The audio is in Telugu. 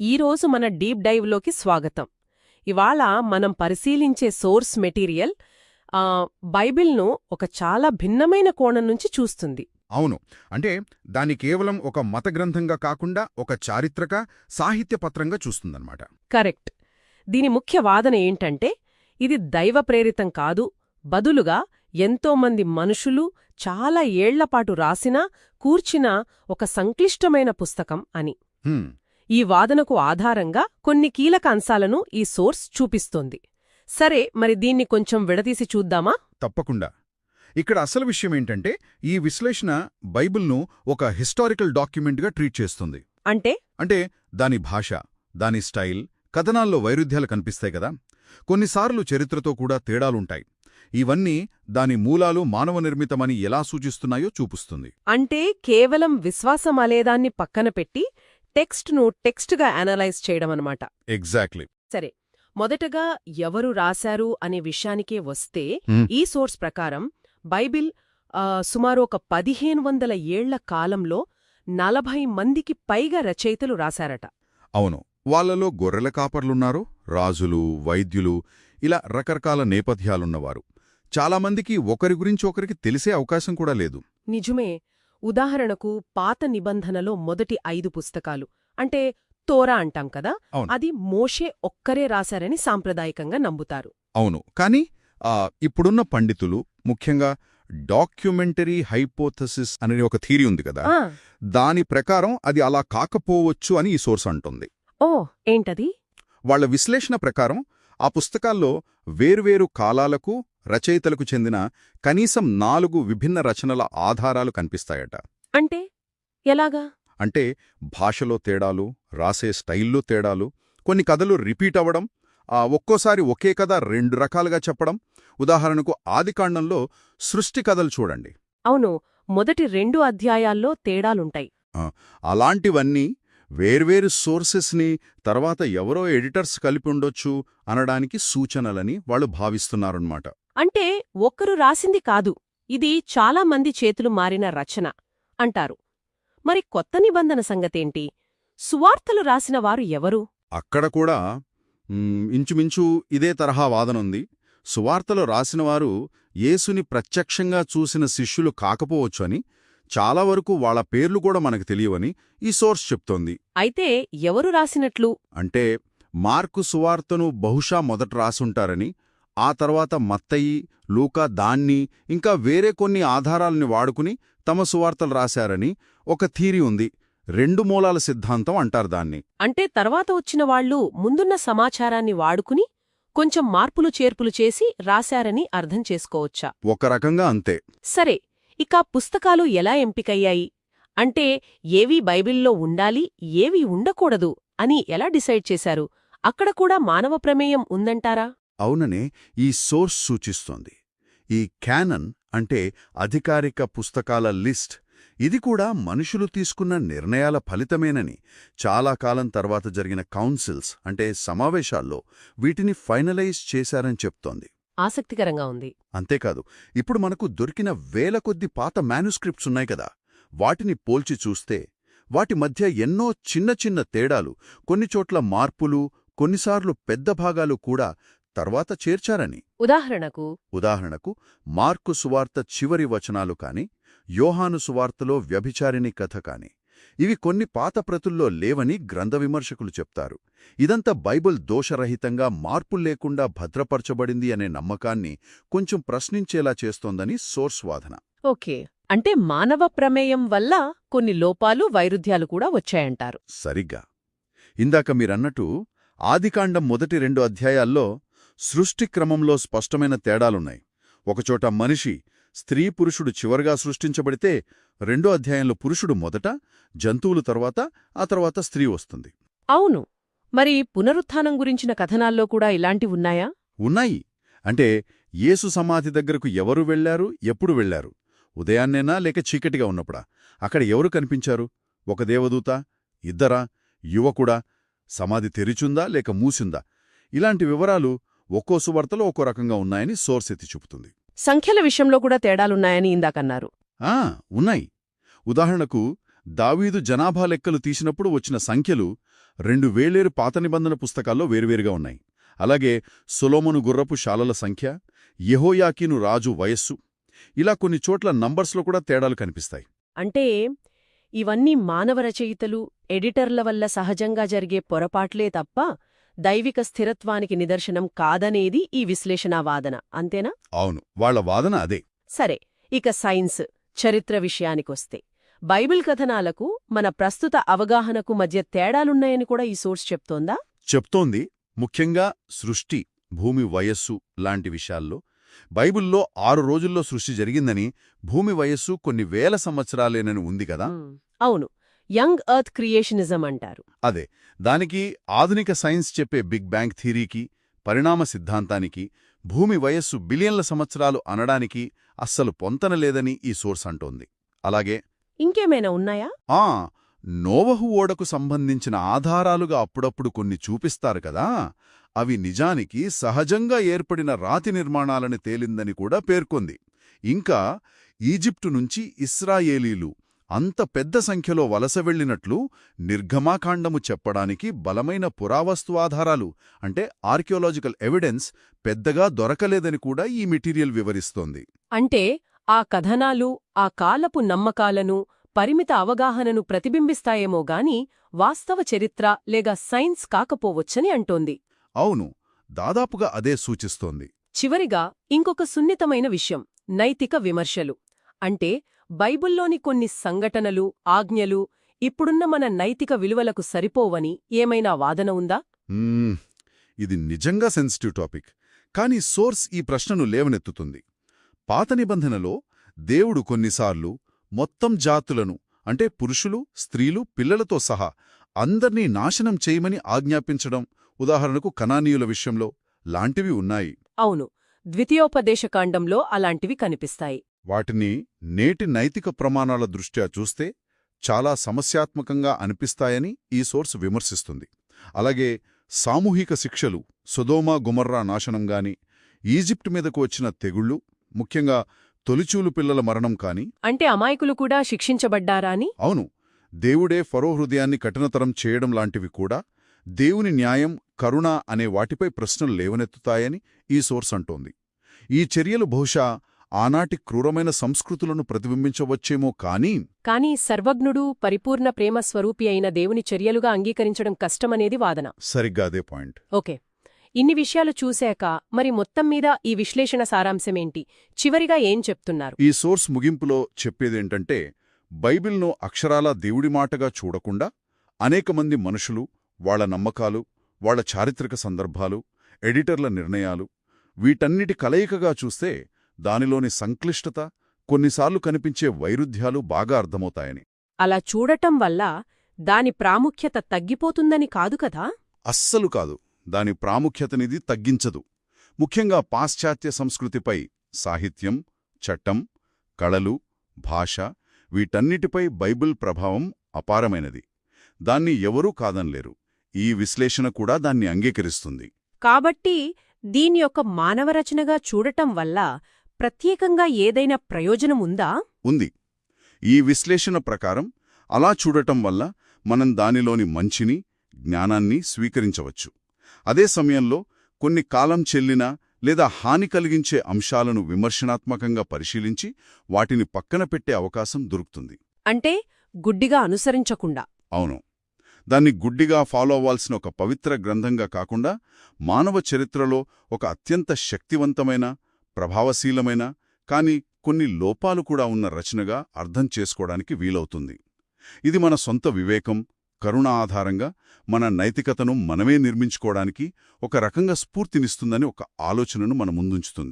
ఈరోజు మన డీప్ డైవ్లోకి స్వాగతం. ఇవాళ మనం పరిశీలించే సోర్స్ మెటీరియల్ బైబిల్ను ఒక చాలా భిన్నమైన కోణం నుంచి చూస్తుంది. అవును. అంటే దాని కేవలం ఒక మత గ్రంథంగా కాకుండా ఒక చారిత్రక సాహిత్య పత్రంగా చూస్తుందన్నమాట. కరెక్ట్. దీని ముఖ్య వాదన ఏంటంటే ఇది దైవ ప్రేరితం కాదు. బదులుగా ఎంతోమంది మనుషులు చాలా ఏళ్ళపాటు రాసినా కూర్చిన ఒక సంక్లిష్టమైన పుస్తకం అని. హ్మ్, ఈ వాదనకు ఆధారంగా కొన్ని కీలక అంశాలను ఈ సోర్స్ చూపిస్తోంది. సరే మరి దీన్ని కొంచెం విడదీసి చూద్దామా? తప్పకుండా. ఇక్కడ అసలు విషయం ఏంటంటే ఈ విశ్లేషణ బైబిల్ను ఒక హిస్టారికల్ డాక్యుమెంట్గా ట్రీట్ చేస్తుంది. అంటే? అంటే దాని భాష దాని స్టైల్ కథనాల్లో వైరుధ్యాలు కనిపిస్తాయి కదా. కొన్నిసార్లు చరిత్రతో కూడా తేడాలుంటాయి. ఇవన్నీ దాని మూలాలు మానవ నిర్మితమని ఎలా సూచిస్తున్నాయో చూపుస్తుంది. అంటే కేవలం విశ్వాసం అలేదాన్ని పక్కన పెట్టి టెక్స్ట్ను టెక్స్ట్గా అనలైజ్ చేయడమన్నమాట ఎగ్జాక్ట్లీ. సరే మొదటగా ఎవరు రాశారు అనే విషయానికే వస్తే. ఈ సోర్స్ ప్రకారం బైబిల్ సుమారు ఒక పదిహేను వందల ఏళ్ళ కాలంలో నలభై మందికి పైగా రచయితలు రాశారట. అవును. వాళ్ళలో గొర్రెల కాపర్లున్నారు రాజులు వైద్యులు ఇలా రకరకాల నేపథ్యాలున్నవారు. చాలామందికి ఒకరి గురించి ఒకరికి తెలిసే అవకాశం కూడా లేదు. నిజమే. ఉదాహరణకు పాత నిబంధనలో మొదటి ఐదు పుస్తకాలు. అంటే తోరా అంటాం కదా. అది మోషే ఒక్కరే రాశారని సాంప్రదాయకంగా నమ్ముతారు. అవును. కానీ ఇప్పుడున్న పండితులు ముఖ్యంగా డాక్యుమెంటరీ హైపోథసిస్ అనే ఒక థీరీ ఉంది కదా? దాని ప్రకారం అది అలా కాకపోవచ్చు అని ఈ సోర్స్ అంటుంది. ఓ ఏంటది? వాళ్ళ విశ్లేషణ ప్రకారం ఆ పుస్తకాల్లో వేర్వేరు కాలాలకు రచయితలకు చెందిన కనీసం నాలుగు విభిన్న రచనల ఆధారాలు కనిపిస్తాయట. అంటే? ఎలాగా? అంటే భాషలో తేడాలు రాసే స్టైల్లో తేడాలు కొన్ని కథలు రిపీట్ అవ్వడం ఆ ఒక్కోసారి ఒకే కథ రెండు రకాలుగా చెప్పడం. ఉదాహరణకు ఆదికాండంలో సృష్టి కథలు చూడండి. అవును మొదటి రెండు అధ్యాయాల్లో తేడాలుంటాయి. అలాంటివన్నీ వేర్వేరు సోర్సెస్ని తర్వాత ఎవరో ఎడిటర్స్ కలిపి ఉండొచ్చు అనడానికి సూచనలని వాళ్ళు భావిస్తున్నారన్నమాట. అంటే ఒక్కరు రాసింది కాదు ఇది చాలా మంది చేతులు మారిన రచన అంటారు. మరి కొత్త నిబంధన సంగతేంటి? సువార్తలు రాసిన వారు ఎవరు? అక్కడ కూడా ఇంచుమించు ఇదే తరహా వాదనుంది సువార్తలో రాసినవారు యేసుని ప్రత్యక్షంగా చూసిన శిష్యులు కాకపోవచ్చు అని చాలా వరకు వాళ్ళ పేర్లు కూడా మనకు తెలియవని ఈ సోర్స్ చెప్తోంది. అయితే ఎవరు రాసినట్లు? అంటే మార్కు సువార్తను బహుశా మొదట రాసుంటారని ఆ తర్వాత మత్తయి లూకా దాన్ని ఇంకా వేరే కొన్ని ఆధారాల్ని వాడుకుని తమ సువార్తలు రాశారని ఒక థీరీ ఉంది. రెండు మూలాల సిద్ధాంతం అంటారు దాన్ని. అంటే తర్వాత వచ్చిన వాళ్ళు ముందున్న సమాచారాన్ని వాడుకుని కొంచెం మార్పులు చేర్పులు చేసి రాశారని అర్థం చేసుకోవచ్చా? ఒక రకంగా అంతే. సరే ఇక పుస్తకాలు ఎలా ఎంపికయ్యాయి? అంటే ఏవి బైబిల్లో ఉండాలి ఏవి ఉండకూడదు అని ఎలా డిసైడ్ చేశారు? అక్కడ కూడా మానవ ప్రమేయం ఉందంటారా? అవుననే ఈ సోర్స్ సూచిస్తోంది. ఈ క్యానన్ అంటే అధికారిక పుస్తకాల లిస్ట్. ఇది కూడా మనుషులు తీసుకున్న నిర్ణయాల ఫలితమేనని. చాలా కాలం తర్వాత జరిగిన కౌన్సిల్స్ అంటే సమావేశాల్లో వీటిని ఫైనలైజ్ చేశారని చెప్తోంది. ఆసక్తికరంగా ఉంది. అంతేకాదు ఇప్పుడు మనకు దొరికిన వేల కొద్ది పాత మాన్యుస్క్రిప్ట్స్ ఉన్నాయి కదా. వాటిని పోల్చి చూస్తే వాటి మధ్య ఎన్నో చిన్న చిన్న తేడాలు కొన్ని చోట్ల మార్పులు కొన్నిసార్లు పెద్ద భాగాలు కూడా తర్వాత చేర్చారని. ఉదాహరణకు ఉదాహరణకు మార్కు సువార్త చివరి వచనాలు కాని యోహాను సువార్తలో వ్యభిచారిణి కథ కాని. ఇవి కొన్ని పాత ప్రతుల్లో లేవని గ్రంథ విమర్శకులు చెప్తారు. ఇదంతా బైబిల్ దోషరహితంగా మార్పులు లేకుండా భద్రపరచబడింది అనే నమ్మకాన్ని కొంచెం ప్రశ్నించేలా చేస్తోందని సోర్స్ వాదన. ఓకే. అంటే మానవ ప్రమేయం వల్ల కొన్ని లోపాలు వైరుధ్యాలు కూడా వచ్చాయంటారు. సరిగ్గా. ఇందాక మీరన్నట్టు ఆదికాండం మొదటి రెండు అధ్యాయాల్లో సృష్టి క్రమంలో స్పష్టమైన తేడాలున్నాయి. ఒకచోట మనిషి స్త్రీ పురుషుడు చివరగా సృష్టించబడితే రెండో అధ్యాయంలో పురుషుడు మొదట జంతువులు తర్వాత ఆ తర్వాత స్త్రీ వస్తుంది. అవును. మరి పునరుత్థానం గురించిన కథనాల్లో కూడా ఇలాంటివున్నాయా ఉన్నాయి? అంటే యేసు సమాధి దగ్గరకు ఎవరు వెళ్ళారు ఎప్పుడు వెళ్ళారు ఉదయాన్నేనా లేక చీకటిగా ఉన్నప్పుడా? అక్కడ ఎవరు కనిపించారు? ఒక దేవదూత? ఇద్దరా? యువకుడా? సమాధి తెరిచుందా లేక మూసిందా? ఇలాంటి వివరాలు ఒక్కో సువార్తలో ఒక్కో రకంగా ఉన్నాయని సోర్స్ ఎత్తి చూపుతుంది. సంఖ్యల విషయంలో కూడా తేడాలున్నాయని ఇందాకన్నారు. ఆ ఉన్నాయి. ఉదాహరణకు దావీదు జనాభా లెక్కలు తీసినప్పుడు వచ్చిన సంఖ్యలు రెండు వేలేరు పాత నిబంధన పుస్తకాల్లో వేరువేరుగా ఉన్నాయి. అలాగే సొలోమను గుర్రపు శాలల సంఖ్య యెహోయాకీను రాజు వయస్సు ఇలా కొన్ని చోట్ల నంబర్స్లో కూడా తేడాలు కనిపిస్తాయి. అంటే ఇవన్నీ మానవ రచయితలు ఎడిటర్ల వల్ల సహజంగా జరిగే పొరపాట్లే తప్ప దైవిక స్థిరత్వానికి నిదర్శనం కాదనేది ఈ విశ్లేషణా వాదన. అంతేనా? అవును వాళ్ళ వాదన అదే. సరే ఇక సైన్స్. చరిత్ర విషయానికొస్తే బైబిల్ కథనాలకు మన ప్రస్తుత అవగాహనకు మధ్య తేడాలున్నాయని కూడా ఈ సోర్స్ చెప్తోందా? చెప్తోంది. ముఖ్యంగా సృష్టి భూమి వయస్సు లాంటి విషయాల్లో. బైబిల్లో ఆరు రోజుల్లో సృష్టి జరిగిందని భూమి వయస్సు కొన్ని వేల సంవత్సరాలేనని ఉంది కదా? అవును. యంగ్ ఎర్త్ క్రియేషనిజం అంటారు. అదే. దానికి ఆధునిక సైన్స్ చెప్పే బిగ్ బ్యాంగ్ థీరీకి పరిణామ సిద్ధాంతానికి భూమి వయస్సు బిలియన్ల సంవత్సరాలు అనడానికి అస్సలు పొంతనలేదని ఈ సోర్స్ అంటోంది. అలాగే ఇంకేమైనా ఉన్నాయా? ఆ నోవహు ఓడకు సంబంధించిన ఆధారాలుగా అప్పుడప్పుడు కొన్ని చూపిస్తారు కదా. అవి నిజానికి సహజంగా ఏర్పడిన రాతి నిర్మాణాలని తేలిందని కూడా పేర్కొంది. ఇంకా ఈజిప్టు నుంచి ఇస్రాయేలీలు అంత పెద్ద సంఖ్యలో వలస వెళ్ళినట్లు నిర్గమాకాండము చెప్పడానికి బలమైన పురావస్తు ఆధారాలు అంటే ఆర్కియోలాజికల్ ఎవిడెన్స్ పెద్దగా దొరకలేదని కూడా ఈ మెటీరియల్ వివరిస్తోంది. అంటే ఆ కథనాలు ఆ కాలపు నమ్మకాలను పరిమిత అవగాహనను ప్రతిబింబిస్తాయేమో గాని వాస్తవ చరిత్ర లేక సైన్స్ కాకపోవచ్చని అంటోంది. అవును దాదాపుగా అదే సూచిస్తోంది. చివరిగా ఇంకొక సున్నితమైన విషయం నైతిక విమర్శలు. అంటే బైబిల్లోని కొన్ని సంఘటనలు ఆజ్ఞలు ఇప్పుడున్న మన నైతిక విలువలకు సరిపోవని ఏమైనా వాదన ఉందా? ఇది నిజంగా సెన్సిటివ్ టాపిక్. కానీ సోర్స్ ఈ ప్రశ్నను లేవనెత్తుతుంది. పాత నిబంధనలో దేవుడు కొన్నిసార్లు మొత్తం జాతులను అంటే పురుషులు స్త్రీలు పిల్లలతో సహా అందర్నీ నాశనం చేయమని ఆజ్ఞాపించడం ఉదాహరణకు కనానీయుల విషయంలో లాంటివి ఉన్నాయి. అవును. ద్వితీయోపదేశకాండంలో అలాంటివి కనిపిస్తాయి. వాటిని నేటి నైతిక ప్రమాణాల దృష్ట్యా చూస్తే చాలా సమస్యాత్మకంగా అనిపిస్తాయని ఈ సోర్స్ విమర్శిస్తుంది. అలాగే సామూహిక శిక్షలు సొదోమా గుమర్రా నాశనంగాని ఈజిప్ట్ మీదకు వచ్చిన తెగుళ్ళు ముఖ్యంగా తొలిచూలు పిల్లల మరణం కాని అంటే అమాయకులు కూడా శిక్షించబడ్డారా అని? అవును. దేవుడే ఫరో హృదయాన్ని కఠినతరం చేయడం లాంటివి కూడా దేవుని న్యాయం కరుణ అనే వాటిపై ప్రశ్నలు లేవనెత్తుతాయని ఈ సోర్స్ అంటోంది. ఈ చర్యలు బహుశా ఆనాటి క్రూరమైన సంస్కృతులను ప్రతిబింబించవచ్చేమో కానీ కానీ సర్వజ్ఞుడు పరిపూర్ణ ప్రేమ స్వరూపి అయిన దేవుని చర్యలుగా అంగీకరించడం కష్టమనేది వాదన. సరిగ్గా అదే పాయింట్. ఓకే. ఇన్ని విషయాలు చూశాక మరి మొత్తం మీద ఈ విశ్లేషణ సారాంశమేంటి? చివరిగా ఏం చెప్తున్నారు? ఈ సోర్స్ ముగింపులో చెప్పేదేంటంటే బైబిల్ను అక్షరాలా దేవుడి మాటగా చూడకుండా అనేక మంది మనుషులు వాళ్ళ నమ్మకాలు వాళ్ళ చారిత్రక సందర్భాలు ఎడిటర్ల నిర్ణయాలు వీటన్నిటి కలయికగా చూస్తే దానిలోని సంక్లిష్టత కొన్నిసార్లు కనిపించే వైరుధ్యాలు బాగా అర్థమవుతాయని. అలా చూడటం వల్ల దాని ప్రాముఖ్యత తగ్గిపోతుందని కాదు కదా? అస్సలు కాదు. దాని ప్రాముఖ్యతనిది తగ్గించదు. ముఖ్యంగా పాశ్చాత్య సంస్కృతిపై సాహిత్యం చట్టం కళలు భాష వీటన్నిటిపై బైబిల్ ప్రభావం అపారమైనది. దాన్ని ఎవరూ కాదనలేరు. ఈ విశ్లేషణ కూడా దాన్ని అంగీకరిస్తుంది. కాబట్టి దీని యొక్క మానవరచనగా చూడటం వల్ల ప్రత్యేకంగా ఏదైనా ప్రయోజనం ఉందా? ఉంది. ఈ విశ్లేషణ ప్రకారం అలా చూడటం వల్ల మనం దానిలోని మంచిని జ్ఞానాన్ని స్వీకరించవచ్చు. అదే సమయంలో కొన్ని కాలం చెల్లిన లేదా హాని కలిగించే అంశాలను విమర్శనాత్మకంగా పరిశీలించి వాటిని పక్కన పెట్టే అవకాశం దొరుకుతుంది. అంటే గుడ్డిగా అనుసరించకుండా. అవును. దాన్ని గుడ్డిగా ఫాలో అవ్వాల్సిన ఒక పవిత్ర గ్రంథంగా కాకుండా మానవ చరిత్రలో ఒక అత్యంత శక్తివంతమైన ప్రభావశీలమైన కాని కొన్ని లోపాలు కూడా ఉన్న రచనగా అర్థం చేసుకోవడానికి వీలవుతుంది. ఇది మన సొంత వివేకం కరుణ ఆధారంగా మన నైతికతను మనమే నిర్మించుకోవడానికి ఒక రకంగా స్ఫూర్తినిస్తుందని ఒక ఆలోచనను మన ముందుంచుతుంది.